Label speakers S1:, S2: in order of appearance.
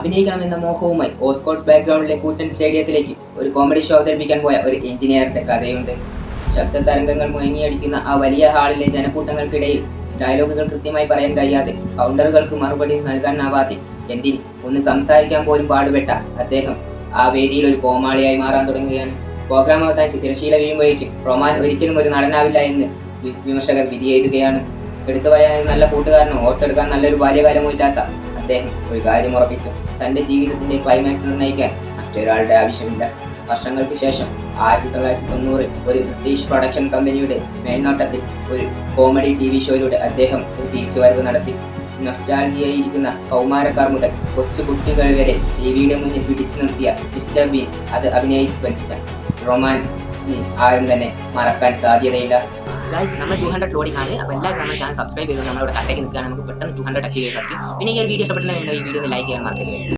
S1: അഭിനയിക്കണമെന്ന മോഹവുമായി ഓസ്കോട്ട് ബാക്ക്ഗ്രൗണ്ടിലെ കൂറ്റൻ സ്റ്റേഡിയത്തിലേക്ക് ഒരു comedy show അവതരിപ്പിക്കാൻ പോയ ഒരു എഞ്ചിനീയറിന്റെ കഥയുണ്ട്. ശബ്ദ തരംഗങ്ങൾ മുഴങ്ങിയടിക്കുന്ന ആ വലിയ ഹാളിലെ ജനക്കൂട്ടങ്ങൾക്കിടയിൽ ഡയലോഗുകൾ കൃത്യമായി പറയാൻ കഴിയാതെ കൗണ്ടറുകൾക്ക് മറുപടി നൽകാനാവാതെ എന്തിന് ഒന്ന് സംസാരിക്കാൻ പോലും പാടുപെട്ട അദ്ദേഹം ആ വേദിയിൽ ഒരു കോമാളിയായി മാറാൻ തുടങ്ങുകയാണ്. പ്രോഗ്രാം അവസാനിച്ച് തിരശീല വീഴുമ്പോഴേക്കും റൊമാൻ ഒരിക്കലും ഒരു നടനാവില്ല എന്ന് വിമർശകർ വിധി എഴുതുകയാണ്. എടുത്തു പറയാൻ നല്ല കൂട്ടുകാരനോ ഓർത്തെടുക്കാൻ നല്ലൊരു ബാല്യകാലമോ ഇല്ലാത്ത അദ്ദേഹം ഒരു കാര്യം ഉറപ്പിച്ചു. തന്റെ ജീവിതത്തിന്റെ ക്ലൈമാക്സ് നിർണയിക്കാൻ മറ്റൊരാളുടെ ആവശ്യമില്ല. വർഷങ്ങൾക്ക് ശേഷം ആയിരത്തി തൊള്ളായിരത്തി തൊണ്ണൂറിൽ ഒരു ബ്രിട്ടീഷ് പ്രൊഡക്ഷൻ കമ്പനിയുടെ മേൽനോട്ടത്തിൽ ഒരു കോമഡി ടി വി ഷോയിലൂടെ അദ്ദേഹം ഒരു തിരിച്ചുവരവ് നടത്തി. നൊസ്റ്റാൾജിയായിരിക്കുന്ന കൗമാരക്കാർ മുതൽ കൊച്ചു കുട്ടികൾ വരെ ടി വിയുടെ മുന്നിൽ പിടിച്ചു നിർത്തിയ മിസ്റ്റർ ബീൻ അത് അഭിനയിച്ച് പഠിച്ച റൊമാൻ ആരും തന്നെ മറക്കാൻ സാധ്യതയില്ല.
S2: ഗൈസ് നമ്മൾ ടു ഹൺഡ്രഡ് ലോഡിംഗ് ആണ് അപ്പോൾ എല്ലാവരും നമ്മുടെ ചാനൽ സബ്സ്ക്രൈബ് ചെയ്ത് നമ്മളിവിടെ കട്ടയ്ക്ക് നിൽക്കുകയാണ് നമുക്ക് പെട്ടെന്ന് ടു ഹൺഡ്രഡ് അച്ചീവ് ചെയ്യാൻ സാധിക്കും പിന്നെ ഈ ഒരു വീഡിയോ ഇഷ്ടപ്പെട്ടിട്ടുണ്ടെങ്കിൽ ഈ വീഡിയോ ഒന്ന് ലൈക്ക് ചെയ്യാൻ മറക്കരുത്.